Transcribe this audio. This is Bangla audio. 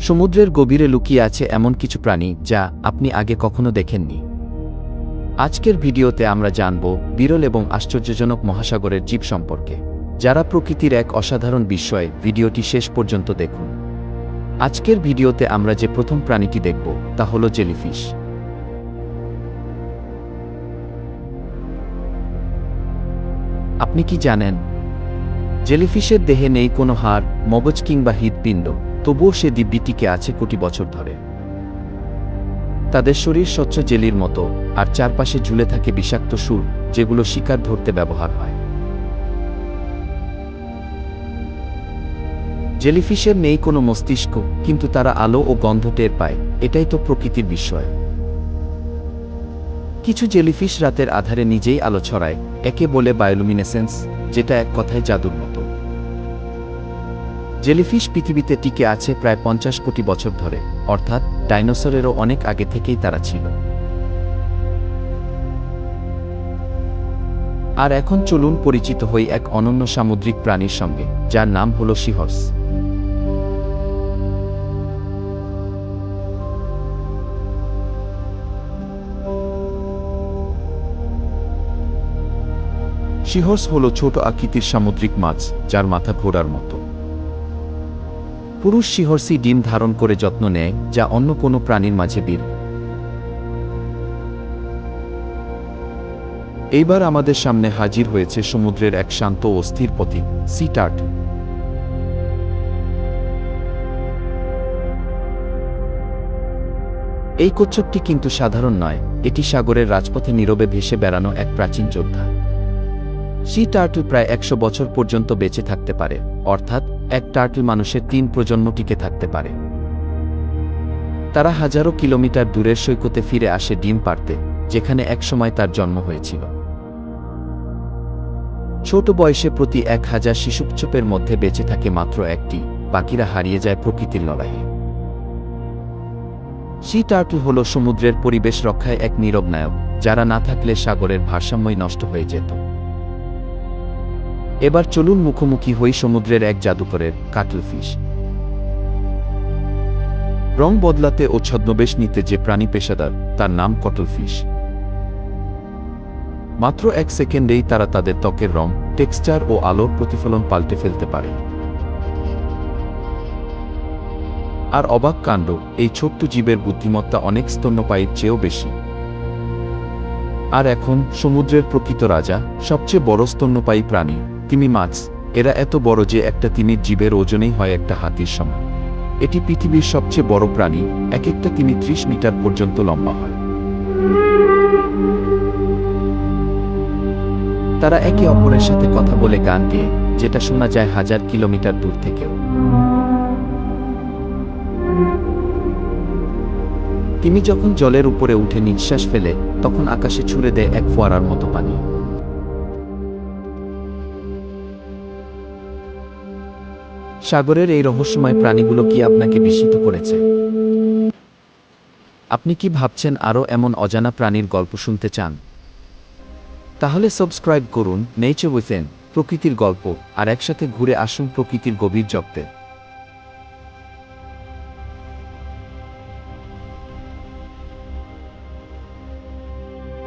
সমুদ্রের গভীরে লুকিয়ে আছে এমন কিছু প্রাণী যা আপনি আগে কখনো দেখেননি। আজকের ভিডিওতে আমরা জানব বিরল এবং আশ্চর্যজনক মহাসাগরের জীব সম্পর্কে, যারা প্রকৃতির এক অসাধারণ বিস্ময় ভিডিওটি শেষ পর্যন্ত দেখুন। আজকের ভিডিওতে আমরা যে প্রথম প্রাণীটি দেখব, তা হল জেলিফিশ। আপনি কি জানেন? জেলিফিশের দেহে নেই কোনো হাড়, মগজ কিংবা হৃদপিণ্ড তবুও সে দিব্যি টিকে আছে কোটি বছর ধরে। তাদের শরীর স্বচ্ছ জেলির মতো, আর চারপাশে ঝুলে থাকে বিষাক্ত সুর, যেগুলো শিকার ধরতে ব্যবহার হয়। জেলিফিশের নেই কোনো মস্তিষ্ক, কিন্তু তারা আলো ও গন্ধ টের পায়, এটাই তো প্রকৃতির বিস্ময় কিছু জেলিফিশ রাতের আধারে নিজেই আলো ছড়ায়, একে বলে বায়োলুমিনেসেন্স, যেটা এক কথায় জাদুর জেলিফিশ পৃথিবীতে টিকে আছে প্রায় পঞ্চাশ কোটি বছর ধরে, অর্থাৎ ডাইনোসরেরও অনেক আগে থেকেই তারা ছিল। আর এখন চলুন পরিচিত হই এক অনন্য সামুদ্রিক প্রাণীর সঙ্গে, যার নাম হল সিহর্স। সিহর্স হল ছোট আকৃতির সামুদ্রিক মাছ, যার মাথা ঘোড়ার মতো। পুরুষ সিহর্সি ডিম ধারণ করে যত্ন নেয়, যা অন্য কোনো প্রাণীর মাঝে বীর। এইবার আমাদের সামনে হাজির হয়েছে সমুদ্রের এক শান্ত ও স্থির পথিক সিটার্ট এই কচ্ছপটি কিন্তু সাধারণ নয়, এটি সাগরের রাজপথে নীরবে ভেসে বেড়ানো এক প্রাচীন যোদ্ধা। সি টার্টল প্রায় একশো বছর পর্যন্ত বেঁচে থাকতে পারে, অর্থাৎ এক টার্টল মানুষের তিন প্রজন্ম টিকে থাকতে পারে। তারা হাজারো কিলোমিটার দূরের সৈকতে ফিরে আসে ডিম পারতে যেখানে একসময় তার জন্ম হয়েছিল। ছোট বয়সে প্রতি এক হাজার শিশুকচ্ছপের মধ্যে বেঁচে থাকে মাত্র একটি, বাকিরা হারিয়ে যায় প্রকৃতির লড়াইয়ে। সি টার্টল হল সমুদ্রের পরিবেশ রক্ষায় এক নীরব নায়ক, যারা না থাকলে সাগরের ভারসাম্যই নষ্ট হয়ে যেত। এবার চলুন মুখোমুখি হই সমুদ্রের এক জাদুকরের কাটলফিশ রং বদলাতে ও ছদ্মবেশ নিতে যে প্রাণী পেশাদার, তার নাম কটলফিশ মাত্র এক সেকেন্ডেই তারা তাদের ত্বকের রং, টেক্সচার ও আলোর প্রতিফলন পাল্টে ফেলতে পারে। আর অবাক কাণ্ড, এই ছোট্ট জীবের বুদ্ধিমত্তা অনেক স্তন্যপায়ীর চেয়েও বেশি। আর এখন সমুদ্রের প্রকৃত রাজা, সবচেয়ে বড় স্তন্যপায়ী প্রাণী। তিমি মাছ, এরা এত বড় যে একটা তিমির জীবের ওজনেই হয় একটা হাতির সমান। এটি পৃথিবীর সবচেয়ে বড় প্রাণী, এক একটা তিমি ত্রিশ মিটার পর্যন্ত লম্বা হয়। তারা একে অপরের সাথে কথা বলে গান গেয়ে, যেটা শোনা যায় হাজার কিলোমিটার দূর থেকেও। তিমি যখন জলের উপরে উঠে নিঃশ্বাস ফেলে, তখন আকাশে ছুড়ে দেয় এক ফোয়ারার মতো পানি। সাগরের এই রহস্যময় প্রাণীগুলো কি আপনাকে বিস্মিত করেছে? আপনি কি ভাবছেন আরও এমন অজানা প্রাণীর গল্প শুনতে চান? তাহলে সাবস্ক্রাইব করুন নেচার উইথেন প্রকৃতির গল্প, আর একসাথে ঘুরে আসুন প্রকৃতির গভীর জগতে।